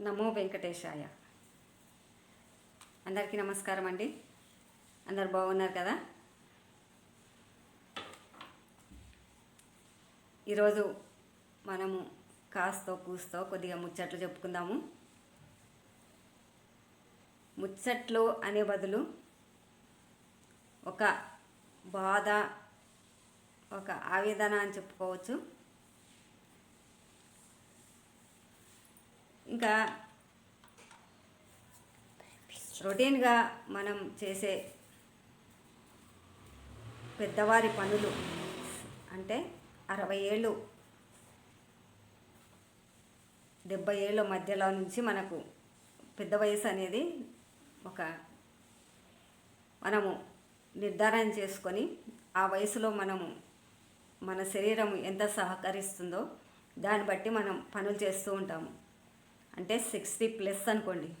నమో వెంకటేశాయ. అందరికీ నమస్కారం అండి. అందరు బాగున్నారు కదా? ఈరోజు మనము కాస్తో కూస్తో కొద్దిగా ముచ్చట్లు చెప్పుకుందాము. ముచ్చట్లు అనే బదులు ఒక బాధ ఒక ఆవేదన అని చెప్పుకోవచ్చు. ఇంకా రొటీన్గా మనం చేసే పెద్దవారి పనులు అంటే అరవై ఏళ్ళు డెబ్బై ఏళ్ళ మధ్యలో నుంచి మనకు పెద్ద వయసు అనేది ఒక మనము నిర్ధారణ చేసుకొని ఆ వయసులో మనము మన శరీరం ఎంత సహకరిస్తుందో దాన్ని బట్టి మనం పనులు చేస్తూ ఉంటాము. అంటే సిక్స్టీ ప్లస్ అనుకోండి.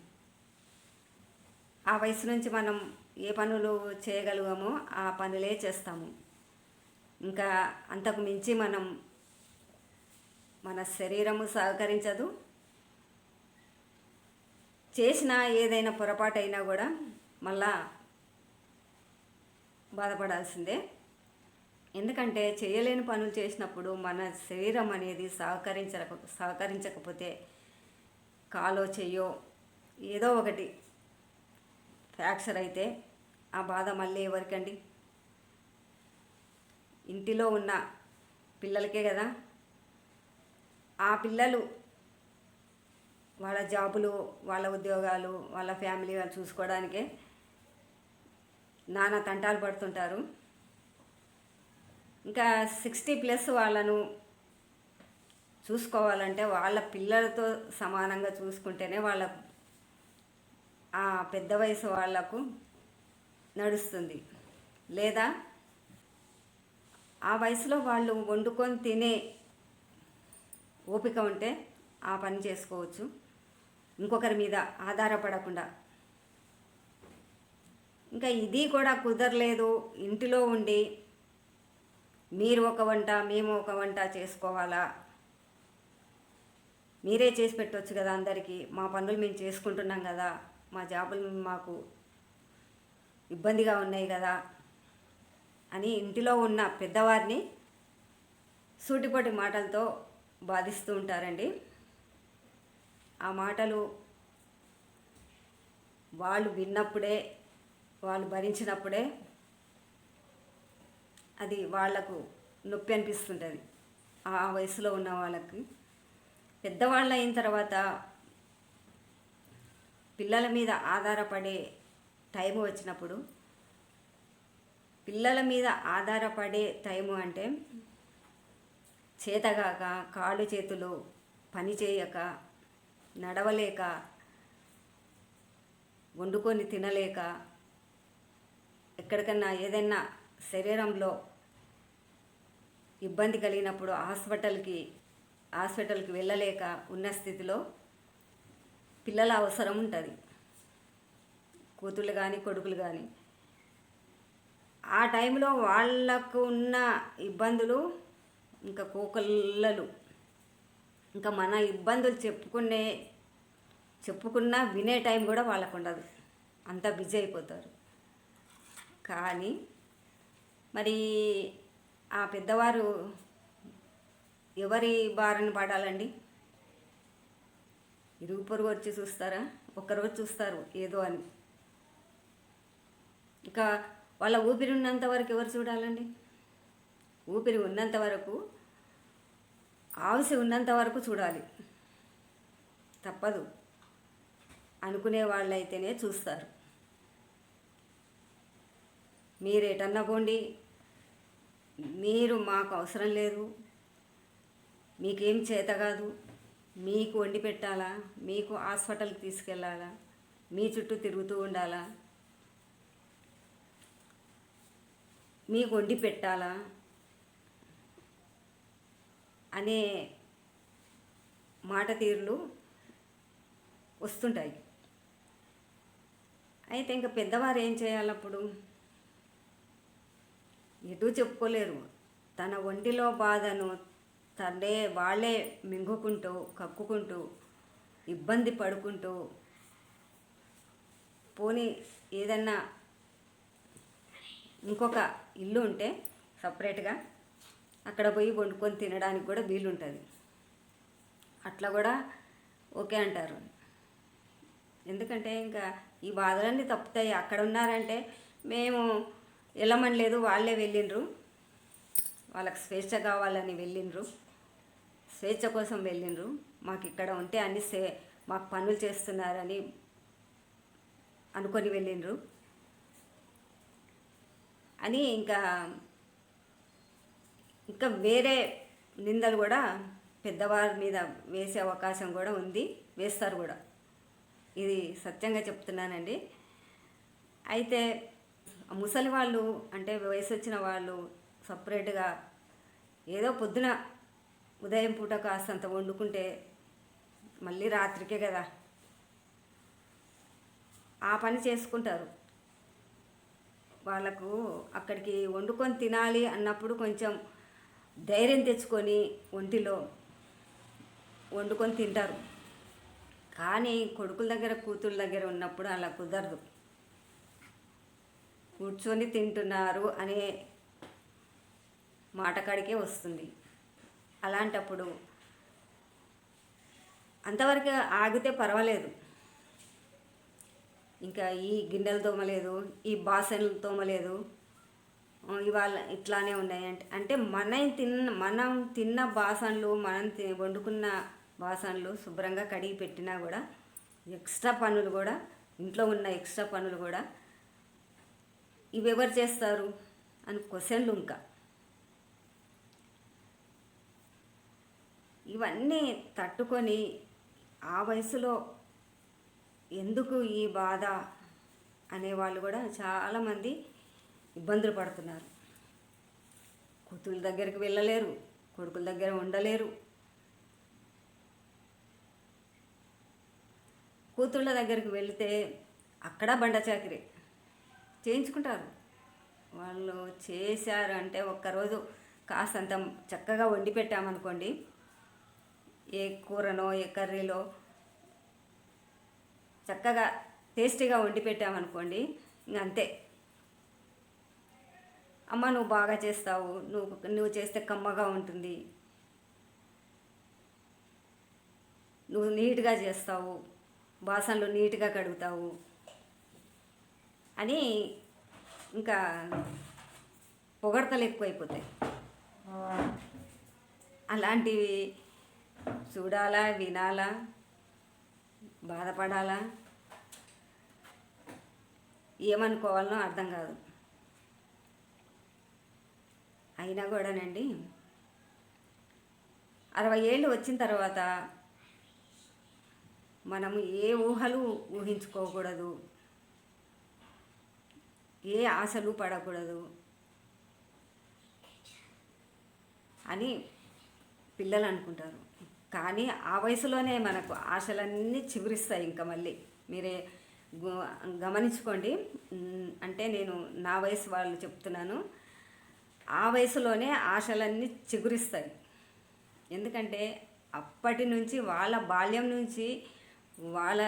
ఆ వయసు నుంచి మనం ఏ పనులు చేయగలిగామో ఆ పనులే చేస్తాము. ఇంకా అంతకు మించి మనం మన శరీరము సహకరించదు. చేసిన ఏదైనా పొరపాటు అయినా కూడా మళ్ళా బాధపడాల్సిందే. ఎందుకంటే చేయలేని పనులు చేసినప్పుడు మన శరీరం అనేది సహకరించక సహకరించకపోతే కాలో చెయ్యో ఏదో ఒకటి. ఫ్రాక్చర్ అయితే ఆ బాధ మళ్ళీ ఎవరికండి? ఇంటిలో ఉన్న పిల్లలకే కదా. ఆ పిల్లలు వాళ్ళ జాబులు వాళ్ళ ఉద్యోగాలు వాళ్ళ ఫ్యామిలీ వాళ్ళు చూసుకోవడానికే నానా తంటాలు పడుతుంటారు. ఇంకా సిక్స్టీ ప్లస్ వాళ్ళను చూసుకోవాలంటే వాళ్ళ పిల్లలతో సమానంగా చూసుకుంటేనే వాళ్ళ ఆ పెద్ద వయసు వాళ్ళకు నడుస్తుంది. లేదా ఆ వయసులో వాళ్ళు వండుకొని తినే ఓపిక ఉంటే ఆ పని చేసుకోవచ్చు. ఇంకొకరి మీద ఆధారపడకుండా. ఇంకా ఇది కూడా కుదరలేదు. ఇంటిలో ఉండి మీరు ఒక వంట మేము ఒక వంట చేసుకోవాలా? మీరే చేసి పెట్టవచ్చు కదా అందరికీ. మా పనులు మేము చేసుకుంటున్నాం కదా. మా జాబులు మాకు ఇబ్బందిగా ఉన్నాయి కదా అని ఇంటిలో ఉన్న పెద్దవారిని సూటిపోటి మాటలతో బాధిస్తూ ఉంటారండి. ఆ మాటలు వాళ్ళు విన్నప్పుడే వాళ్ళు భరించినప్పుడే అది వాళ్ళకు నొప్పి అనిపిస్తుంటుంది. ఆ వయసులో ఉన్న వాళ్ళకి. పెద్దవాళ్ళు అయిన తర్వాత పిల్లల మీద ఆధారపడే టైం వచ్చినప్పుడు పిల్లల మీద ఆధారపడే టైము అంటే చేతగాక కాళ్ళు చేతులు పని చేయక నడవలేక వండుకొని తినలేక ఎక్కడికన్నా ఏదైనా శరీరంలో ఇబ్బంది కలిగినప్పుడు హాస్పిటల్కి హాస్పిటల్కి వెళ్ళలేక ఉన్న స్థితిలో పిల్లల అవసరం ఉంటుంది. కూతుళ్ళు కానీ కొడుకులు కానీ ఆ టైంలో వాళ్ళకు ఉన్న ఇబ్బందులు ఇంకా కోకల్లలు ఇంకా మన ఇబ్బందులు చెప్పుకునే చెప్పుకున్నా వినే టైం కూడా వాళ్ళకు ఉండదు. అంతా బిజీ అయిపోతారు. కానీ మరి ఆ పెద్దవారు ఎవరి బారిన పడాలండి? ఇరుగు పొరుగు వచ్చి చూస్తారా? ఒక్కరోజు చూస్తారు ఏదో అని. ఇక వాళ్ళ ఊపిరి ఉన్నంత వరకు ఎవరు చూడాలండి? ఊపిరి ఉన్నంత వరకు ఆవుసి ఉన్నంత వరకు చూడాలి. తప్పదు. అనుకునే వాళ్ళైతేనే చూస్తారు. మీరేటన్నా పోండి. మీరు మాకు అవసరం లేదు. మీకేం చేత కాదు. మీకు వండి పెట్టాలా? మీకు హాస్పిటల్కి తీసుకెళ్ళాలా మీ చుట్టూ తిరుగుతూ ఉండాలా? మీకు వండి పెట్టాలా? అనే మాట తీరులు వస్తుంటాయి. అయితే ఇంకా పెద్దవారు ఏం చేయాలప్పుడు ఎటు చెప్పుకోలేరు. తన ఒంటిలో బాధను తల్లే వాళ్ళే మింగుకుంటూ కక్కుకుంటూ ఇబ్బంది పడుకుంటూ పోనీ ఏదన్నా ఇంకొక ఇల్లు ఉంటే సపరేట్గా అక్కడ పోయి వండుకొని తినడానికి కూడా వీలుంటుంది. అట్లా కూడా ఓకే అంటారు. ఎందుకంటే ఇంకా ఈ బాధలన్నీ తప్పుతాయి. అక్కడ ఉన్నారంటే మేము వెళ్ళమని లేదు వాళ్ళే వెళ్ళిండ్రు. వాళ్ళకి స్వేచ్ఛ కావాలని వెళ్ళిండ్రు. స్వేచ్ఛ కోసం వెళ్ళిండ్రు. మాకు ఇక్కడ ఉంటే అన్ని సే మాకు పనులు చేస్తున్నారని అనుకొని వెళ్ళిండ్రు. అని ఇంకా ఇంకా వేరే నిందలు కూడా పెద్దవారి మీద వేసే అవకాశం కూడా ఉంది. వేస్తారు కూడా. ఇది సత్యంగా చెప్తున్నానండి. అయితే ముసలి వాళ్ళు అంటే వయసు వచ్చిన వాళ్ళు సపరేట్గా ఏదో పొద్దున ఉదయం పూట కాస్తంత వండుకుంటే మళ్ళీ రాత్రికే కదా. ఆ పని చేసుకుంటారు. వాళ్ళకు అక్కడికి వండుకొని తినాలి అన్నప్పుడు కొంచెం ధైర్యం తెచ్చుకొని ఒంటిలో వండుకొని తింటారు. కానీ కొడుకుల దగ్గర కూతుళ్ళ దగ్గర ఉన్నప్పుడు అలా కుదరదు. కూర్చొని తింటున్నారు అనే మాట కాడికే వస్తుంది. అలాంటప్పుడు అంతవరకు ఆగితే పర్వాలేదు. ఇంకా ఈ గిన్నెలు తోమలేదు ఈ బాసనలు తోమలేదు ఇవాళ ఇట్లానే ఉన్నాయి. అంటే అంటే మనం తిన్న మనం తిన్న బాసనలు మనం తి- వండుకున్న బాసన్లు శుభ్రంగా కడిగి పెట్టినా కూడా ఎక్స్ట్రా పనులు కూడా ఇంట్లో ఉన్న ఎక్స్ట్రా పనులు కూడా ఇవి ఎవరు చేస్తారు? అని క్వశ్చన్లు ఇంకా. ఇవన్నీ తట్టుకొని ఆ వయసులో ఎందుకు ఈ బాధ అనేవాళ్ళు కూడా చాలామంది ఇబ్బందులు పడుతున్నారు. కూతుళ్ళ దగ్గరికి వెళ్ళలేరు కొడుకుల దగ్గర ఉండలేరు. కూతుళ్ళ దగ్గరికి వెళితే అక్కడ బండ చాకిరి చేయించుకుంటారు. వాళ్ళు చేశారు అంటే ఒక్కరోజు కాస్తంత చక్కగా వండి పెట్టామనుకోండి ఏ కూరనో ఏ కర్రీలో చక్కగా టేస్టీగా వండి పెట్టామనుకోండి ఇంక అంతే. అమ్మ నువ్వు బాగా చేస్తావు నువ్వు నువ్వు చేస్తే కమ్మగా ఉంటుంది. నువ్వు నీట్గా చేస్తావు బాసనలు నీట్గా కడుగుతావు అని ఇంకా పొగడతలు ఎక్కువైపోతాయి. అలాంటివి చూడాలా వినాలా బాధపడాలా? ఏమనుకోవాలనో అర్థం కాదు. అయినా కూడానండి అరవై ఏళ్ళు వచ్చిన తర్వాత మనము ఏ ఊహలు ఊహించుకోకూడదు ఏ ఆశలు పడకూడదు అని పిల్లలు అనుకుంటారు. కానీ ఆ వయసులోనే మనకు ఆశలన్నీ చిగురిస్తాయి ఇంకా మళ్ళీ. మీరే గమనించుకోండి. అంటే నేను నా వయసు వాళ్ళు చెప్తున్నాను. ఆ వయసులోనే ఆశలన్నీ చిగురిస్తాయి. ఎందుకంటే అప్పటి నుంచి వాళ్ళ బాల్యం నుంచి వాళ్ళ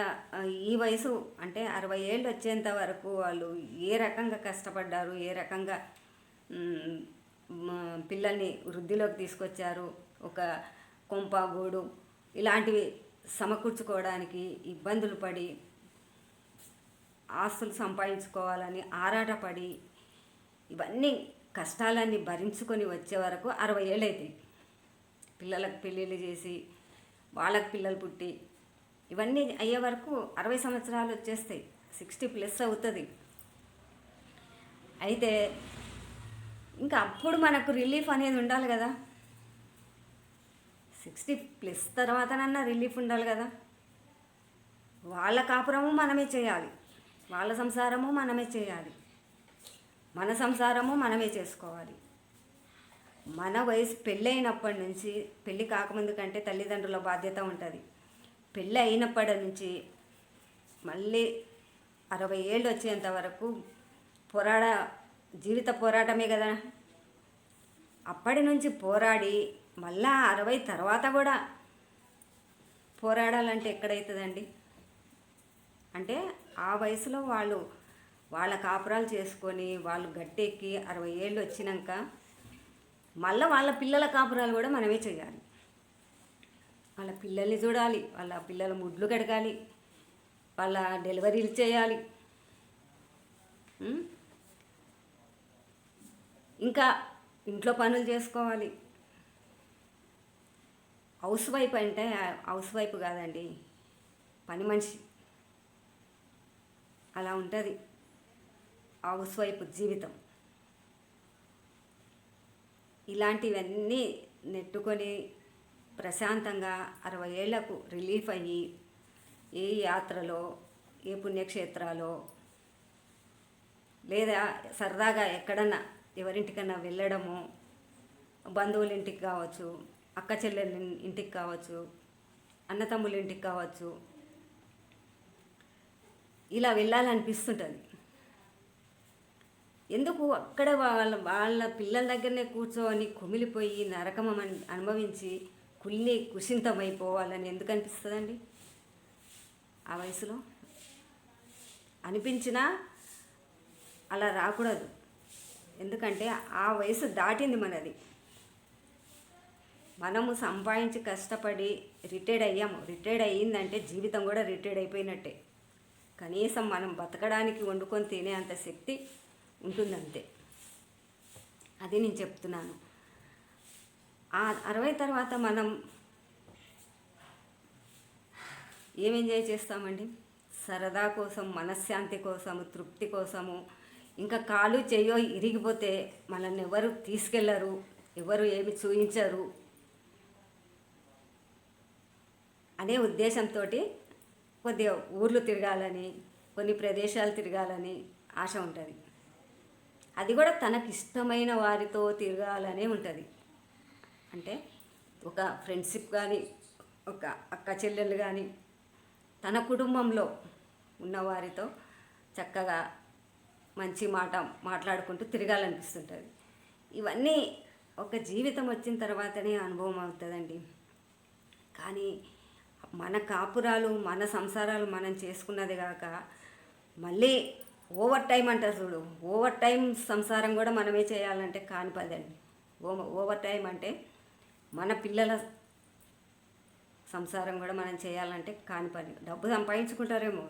ఈ వయసు అంటే అరవై ఏళ్ళు వచ్చేంత వరకు వాళ్ళు ఏ రకంగా కష్టపడ్డారు ఏ రకంగా పిల్లల్ని వృద్ధిలోకి తీసుకొచ్చారు ఒక కొంప గూడు ఇలాంటివి సమకూర్చుకోవడానికి ఇబ్బందులు పడి ఆస్తులు సంపాదించుకోవాలని ఆరాటపడి ఇవన్నీ కష్టాలన్నీ భరించుకొని వచ్చే వరకు అరవై ఏళ్ళు అవుతాయి పిల్లలకు పెళ్ళిళ్ళు చేసి వాళ్ళకు పిల్లలు పుట్టి ఇవన్నీ అయ్యే వరకు అరవై సంవత్సరాలు వచ్చేస్తాయి. సిక్స్టీ ప్లస్ అవుతుంది. అయితే ఇంకా అప్పుడు మనకు రిలీఫ్ అనేది ఉండాలి కదా. సిక్స్టీ ప్లస్ తర్వాతనన్నా రిలీఫ్ ఉండాలి కదా. వాళ్ళ కాపురము మనమే చేయాలి. వాళ్ళ సంసారము మనమే చేయాలి. మన సంసారము మనమే చేసుకోవాలి. మన వయసు పెళ్ళైనప్పటి నుంచి పెళ్ళి కాకముందు కంటే తల్లిదండ్రుల బాధ్యత ఉంటుంది. పెళ్ళి అయినప్పటి నుంచి మళ్ళీ అరవై ఏళ్ళు వచ్చేంత వరకు పోరాడ జీవిత పోరాటమే కదా. అప్పటి నుంచి పోరాడి మళ్ళా అరవై తర్వాత కూడా పోరాడాలంటే ఎక్కడవుతుందండి అంటే ఆ వయసులో వాళ్ళు వాళ్ళ కాపురాలు చేసుకొని వాళ్ళు గట్టెక్కి అరవై ఏళ్ళు వచ్చినాక మళ్ళీ వాళ్ళ పిల్లల కాపురాలు కూడా మనమే చేయాలి. వాళ్ళ పిల్లల్ని చూడాలి వాళ్ళ పిల్లల ముడ్లు కడగాలి వాళ్ళ డెలివరీలు చేయాలి. ఇంకా ఇంట్లో పనులు చేసుకోవాలి. హౌస్ వైఫ్ అంటే హౌస్ వైఫ్ కాదండి పని మనిషి. అలా ఉంటుంది హౌస్ వైఫ్ జీవితం. ఇలాంటివన్నీ నెట్టుకొని ప్రశాంతంగా అరవై ఏళ్ళకు రిలీఫ్ అయ్యి ఏ యాత్రలో ఏ పుణ్యక్షేత్రాలో లేదా సరదాగా ఎక్కడన్నా ఎవరింటికన్నా వెళ్ళడము బంధువుల ఇంటికి కావచ్చు అక్క చెల్లెల ఇంటికి కావచ్చు అన్నతమ్ముల ఇంటికి కావచ్చు ఇలా వెళ్ళాలనిపిస్తుంటుంది. ఎందుకు అక్కడ వాళ్ళ వాళ్ళ పిల్లల దగ్గరనే కూర్చొని కుమిలిపోయి నరకం అనుభవించి కుళ్ళి కుషింతమైపోవాలని ఎందుకు అనిపిస్తుందండి ఆ వయసులో అనిపించినా అలా రాకూడదు. ఎందుకంటే ఆ వయసు దాటింది మనది. మనము సంపాదించి కష్టపడి రిటైర్డ్ అయ్యాము. రిటైర్డ్ అయ్యిందంటే జీవితం కూడా రిటైర్డ్ అయిపోయినట్టే. కనీసం మనం బతకడానికి వండుకొని తినే అంత శక్తి ఉంటుందంతే. అది నేను చెప్తున్నాను. ఆ అరవై తర్వాత మనం ఏం ఎంజాయ్ చేస్తామండి? సరదా కోసం మనశ్శాంతి కోసము తృప్తి కోసము. ఇంకా కాలు చెయ్యో ఇరిగిపోతే మనల్ని ఎవరు తీసుకెళ్ళరు ఎవరు ఏమి చూయించరు? అనే ఉద్దేశంతో కొద్దిగా ఊర్లు తిరగాలని కొన్ని ప్రదేశాలు తిరగాలని ఆశ ఉంటుంది. అది కూడా తనకి ఇష్టమైన వారితో తిరగాలనే ఉంటుంది. అంటే ఒక ఫ్రెండ్షిప్ కానీ ఒక అక్క చెల్లెలు కానీ తన కుటుంబంలో ఉన్నవారితో చక్కగా మంచి మాట మాట్లాడుకుంటూ తిరగాలనిపిస్తుంటుంది. ఇవన్నీ ఒక జీవితం వచ్చిన తర్వాతనే అనుభవం అవుతుందండి. కానీ మన కాపురాలు మన సంసారాలు మనం చేసుకున్నది కాక మళ్ళీ ఓవర్ టైం అంటారు చూడు. ఓవర్ టైం సంసారం కూడా మనమే చేయాలంటే కాని పదండి ఓ ఓవర్ టైం అంటే మన పిల్లల సంసారం కూడా మనం చేయాలంటే కాని పని. డబ్బు సంపాదించుకుంటారేమో.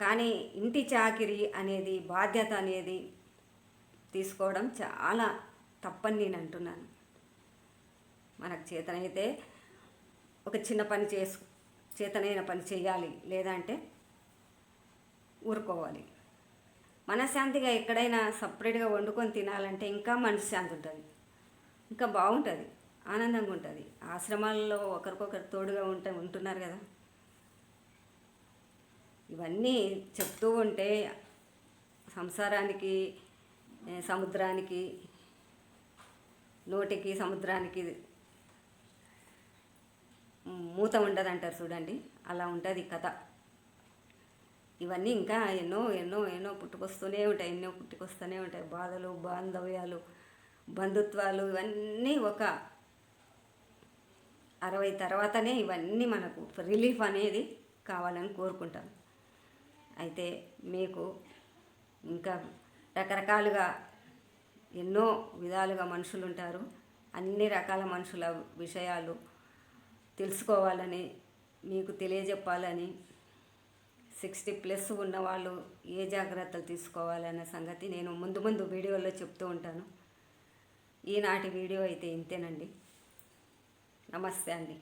కానీ ఇంటి చాకిరి అనేది బాధ్యత అనేది తీసుకోవడం చాలా తప్పని నేను అంటున్నాను. మనకు చేతనైతే ఒక చిన్న పని చేసు చేతనైన పని చేయాలి లేదంటే ఊరుకోవాలి. మనశ్శాంతిగా ఎక్కడైనా సపరేట్గా వండుకొని తినాలంటే ఇంకా మనశ్శాంతి ఉంటుంది. ఇంకా బాగుంటుంది ఆనందంగా ఉంటుంది. ఆశ్రమాల్లో ఒకరికొకరు తోడుగా ఉంట ఉంటున్నారు కదా. ఇవన్నీ చెప్తూ ఉంటే సంసారానికి సముద్రానికి నోటికి సముద్రానికి మూత ఉండదు అంటారు చూడండి. అలా ఉంటుంది కథ. ఇవన్నీ ఇంకా ఎన్నో ఎన్నో ఎన్నో పుట్టుకొస్తూనే ఉంటాయి. ఎన్నో పుట్టుకొస్తూనే ఉంటాయి. బాధలు బాంధవ్యాలు బంధుత్వాలు ఇవన్నీ ఒక అరవై తర్వాతనే ఇవన్నీ మనకు రిలీఫ్ అనేది కావాలని కోరుకుంటాను అయితే మీకు ఇంకా రకరకాలుగా ఎన్నో విధాలుగా మనుషులు ఉంటారు అన్ని రకాల మనుషుల విషయాలు తెలుసుకోవాలని మీకు తెలియజెప్పాలని సిక్స్టీ ప్లస్ ఉన్నవాళ్ళు ఏ జాగ్రత్తలు తీసుకోవాలన్న సంగతి నేను ముందు ముందు వీడియోలో చెప్తూ ఉంటాను. ఈనాటి వీడియో అయితే ఇంతేనండి. నమస్తే అండి.